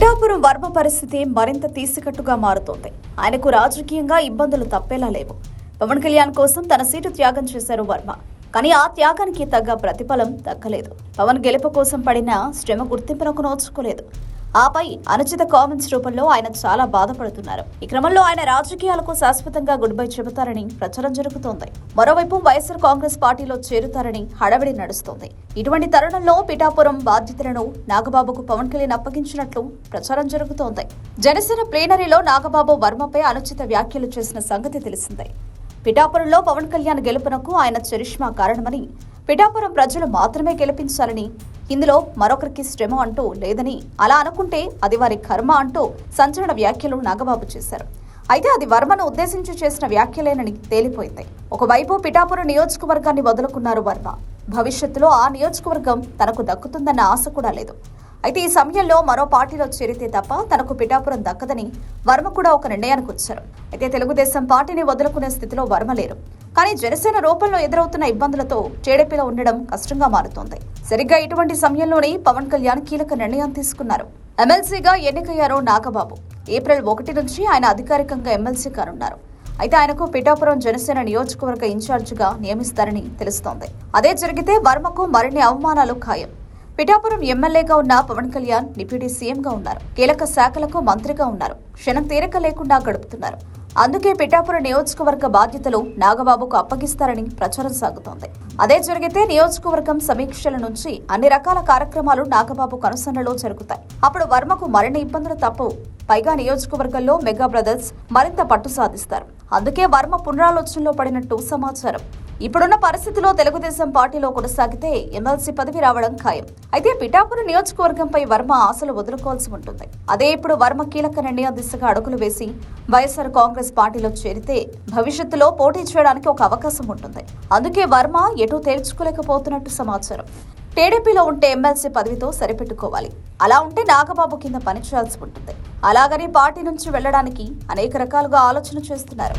పిఠాపురం వర్మ పరిస్థితి మరింత తీసికట్టుగా మారుతోంది. ఆయనకు రాజకీయంగా ఇబ్బందులు తప్పేలా లేవు. పవన్ కళ్యాణ్ కోసం తన సీటు త్యాగం చేశారు వర్మ. కానీ ఆ త్యాగానికి తగ్గ ప్రతిఫలం దక్కలేదు. పవన్ గెలుపు కోసం పడిన శ్రమ గుర్తింపునకు నోచుకోలేదు. ఆపై అనుచిత కామెంట్స్ రూపంలో ఆయన చాలా బాధపడుతున్నారు. ఈ క్రమంలో ఆయన రాజకీయాలకు శాశ్వతంగా గుడ్ బై చెబుతారని ప్రచారం జరుగుతోంది. మరోవైపు వైఎస్ఆర్ కాంగ్రెస్ పార్టీలో చేరుతారని హడవిడి నడుస్తోంది. ఇటువంటి తరుణంలో పిఠాపురం బాధ్యతలను నాగబాబుకు పవన్ కళ్యాణ్ అప్పగించినట్లు ప్రచారం జరుగుతోంది. జనసేన ప్లేనరీలో నాగబాబు వర్మపై అనుచిత వ్యాఖ్యలు చేసిన సంగతి తెలిసిందే. పిఠాపురంలో పవన్ కళ్యాణ్ గెలుపునకు ఆయన చరిష్మా కారణమని పిఠాపురం ప్రజలు మాత్రమే గెలిపించాలని ఇందులో మరొకరికి శ్రమ అంటూ లేదని అలా అనుకుంటే అది వారి కర్మ అంటూ సంచలన వ్యాఖ్యలు నాగబాబు చేశారు. అయితే అది వర్మను ఉద్దేశించి చేసిన వ్యాఖ్యలేనని తేలిపోయింది. ఒకవైపు పిఠాపురం నియోజకవర్గాన్ని వదులుకున్నారు వర్మ. భవిష్యత్తులో ఆ నియోజకవర్గం తనకు దక్కుతుందన్న ఆశ కూడా లేదు. అయితే ఈ సమయంలో మరో పార్టీలో చేరితే తప్ప తనకు పిఠాపురం దక్కదని వర్మ కూడా ఒక నిర్ణయానికి వచ్చారు. అయితే తెలుగుదేశం పార్టీని వదులుకునే స్థితిలో వర్మ లేరు. కానీ జనసేన రూపంలో ఎదురవుతున్న ఇబ్బందులతో టీడీపీలో ఉండడం కష్టంగా మారుతోంది. సరిగ్గా ఇటువంటి సమయంలోనే పవన్ కళ్యాణ్ కీలక నిర్ణయం తీసుకున్నారు. ఎమ్మెల్సీగా ఎన్నికయ్యారు నాగబాబు. ఏప్రిల్ ఒకటి నుంచి ఆయన అధికారికంగా ఎమ్మెల్సీ కానున్నారు. అయితే ఆయనకు పిఠాపురం జనసేన నియోజకవర్గ ఇన్ఛార్జిగా నియమిస్తారని తెలుస్తోంది. అదే జరిగితే వర్మకు మరిన్ని అవమానాలు ఖాయం. పిఠాపురం ఎమ్మెల్యేగా ఉన్న పవన్ కళ్యాణ్ డిప్యూటీ సీఎంగా ఉన్నారు. కీలక శాఖలకు మంత్రిగా ఉన్నారు. క్షణం తీరక లేకుండా గడుపుతున్నారు. అందుకే పిఠాపురం నియోజకవర్గ బాధ్యతలు నాగబాబుకు అప్పగిస్తారని ప్రచారం సాగుతోంది. అదే జరిగితే నియోజకవర్గం సమీక్షల నుంచి అన్ని రకాల కార్యక్రమాలు నాగబాబు కనుసన్నలో జరుగుతాయి. అప్పుడు వర్మకు మరిన్ని ఇబ్బందులు తప్పవు పైగా నియోజకవర్గంలో మెగా బ్రదర్స్ మరింత పట్టు సాధిస్తారు. అందుకే వర్మ పునరాలోచనలో పడినట్టు సమాచారం. ఇప్పుడున్న పరిస్థితిలో తెలుగుదేశం పార్టీలో కొనసాగితే ఎమ్మెల్సీ పదవి రావడం ఖాయం. అయితే పిఠాపురం నియోజకవర్గంపై వర్మ ఆశలు వదులుకోవాల్సి ఉంటుంది. అదే ఇప్పుడు వర్మ కీలక నిర్ణయం దిశగా అడుగులు వేసి వైఎస్ఆర్ కాంగ్రెస్ పార్టీలో చేరితే భవిష్యత్తులో పోటీ చేయడానికి ఒక అవకాశం ఉంటుంది. అందుకే వర్మ ఎటూ తేల్చుకోలేకపోతున్నట్టు సమాచారం. టీడీపీలో ఉంటే ఎమ్మెల్సీ పదవితో సరిపెట్టుకోవాలి. అలా ఉంటే నాగబాబు కింద పనిచేయాల్సి ఉంటుంది. అలాగని పార్టీ నుంచి వెళ్ళడానికి అనేక రకాలుగా ఆలోచన చేస్తున్నారు.